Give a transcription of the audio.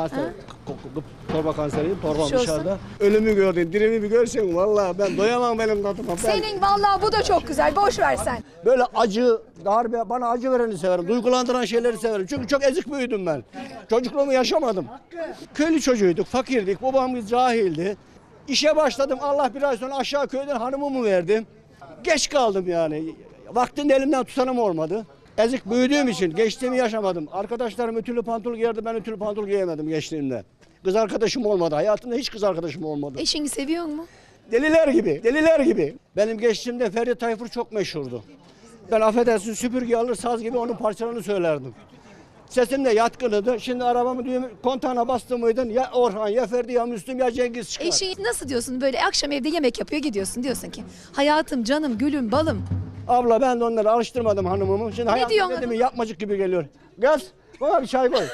Ko- torba kanseriyim, torbam Geçmiş olsun. dışarıda. Ölümü gördün, dirimi bir görsen vallahi ben doyamam benim tadıma. Ben Senin vallahi bu da çok güzel. Boş ver sen. böyle acı, darbe, bana acı vereni severim, duygulandıran şeyleri severim. Çünkü çok ezik büyüdüm ben. Çocukluğumu yaşamadım. Köylü çocuğuyduk, fakirdik, babam cahildi. İşe başladım, Allah bir ay sonra aşağı köyden hanımımı verdim. Geç kaldım yani. Vaktin elimden tutanım olmadı. Ezik büyüdüğüm için gençliğimi yaşamadım. Arkadaşlarım ütülü pantol giyerdi, ben ütülü pantol giyemedim gençliğimde. Kız arkadaşım olmadı. Hayatımda hiç kız arkadaşım olmadı. Eşini seviyor mu? Deliler gibi, deliler gibi. Benim gençliğimde Ferdi Tayfur çok meşhurdu. Ben affedersin süpürge alır saz gibi onun parçalarını söylerdim. Sesim de yatkınıydı. Şimdi arabamı düğüm kontağına bastım mıydın ya Orhan ya Ferdi ya Müslüm ya Cengiz çıkar. Eşin nasıl diyorsun böyle akşam evde yemek yapıyor gidiyorsun diyorsun ki hayatım canım gülüm balım. Abla ben de onları alıştırmadım hanımımı. Şimdi mi hanım? yapmacık gibi geliyor. Kız bana bir çay koy.